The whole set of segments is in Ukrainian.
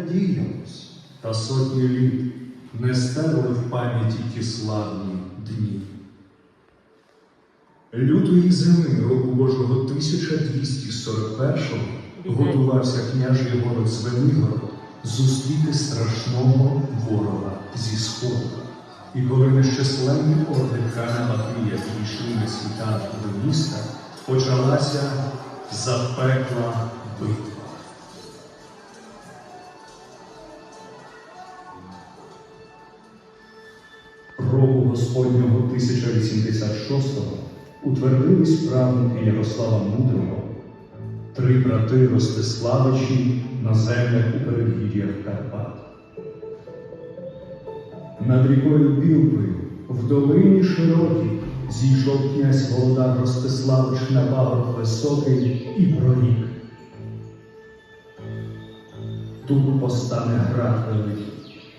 надіялись, та сотні літ не стерли в пам'яті ті славні дні. Лютої зими року Божого 1241-го готувався княжий город Звенигород зустріти страшного ворога зі сходу. І коли нещисленні орди хана Батия дійшли на світанку до міста, почалася запекла битва. Року Господнього 1086-го утвердились правнуки Ярослава Мудрого, три брати Ростиславичі на землях у передгір'ях Карпат. Над рікою Білкою в долині широкій зійшов князь Володар Ростиславич на пагорб високий і прорік. Тут постане град великий,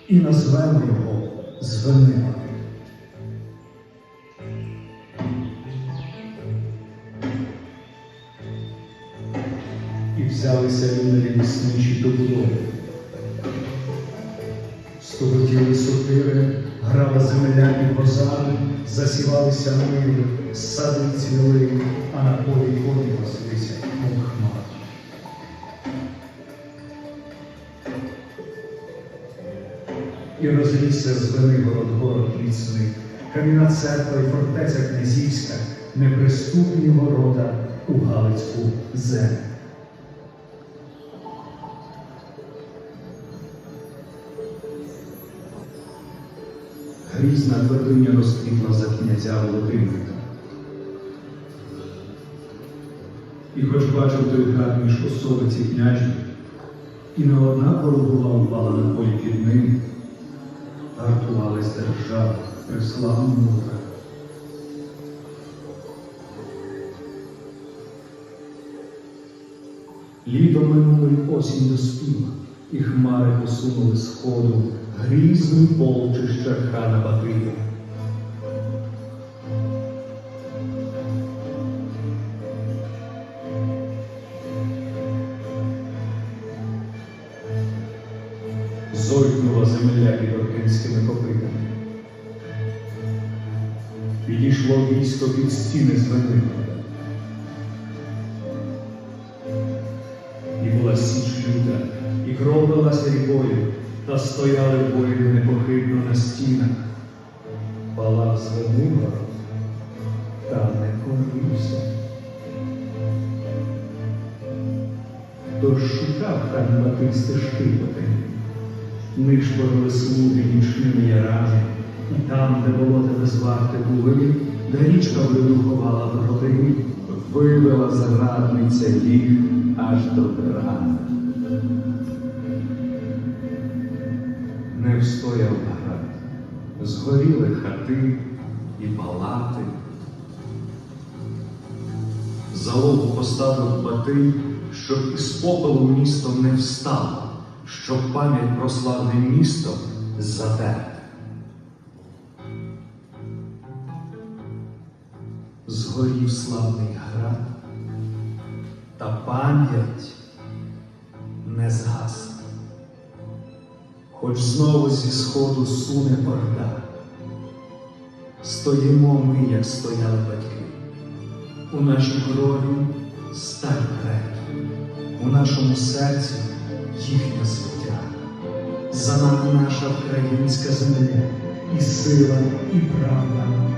і назвемо його Звенигород. І взялися люди лісничі до будови. Стоготіли сокири, грала земля під возами, засівалися мири, сади цвіли, а на полі коні паслися, мов хмар. І розлісся з Велигород город міцний, кам'яна церква і фортеця князівська, неприступні ворота у Галицьку землю. Грізна твердиня розквітла за князя Володимира. І хоч бачив той град між особиці княжі, і не одна була упала на полі під ним, гартувалась держава мука. Літо минуло й осінь доспіла, і хмари посунули сходу грізні полчища хана Батия. Зойкнула земля під оркинськими копитами. Підійшло військо під стіни звенигорода. І лилася рікою, та стояли воїни непохитно на стінах. Палав Звенигород, та не корився. Тож шукав хан Батий стежки потемні. Нишпорили слуги нічними ярами, і там, де болота безварти були, де річка в льоду ховала вивела зрадниця їх аж до Тирана. Не встояв град, згоріли хати і палати. Залогу поставив Батий, щоб із попелу місто не встало, щоб пам'ять про славне місто затерти. Згорів славний град, та пам'ять не згасла. Хоч знову зі сходу суне орда, стоїмо ми, як стояли батьки, у нашій крові сталь предків, у нашому серці їхня суття, За нами наша українська земля, і сила, і правда,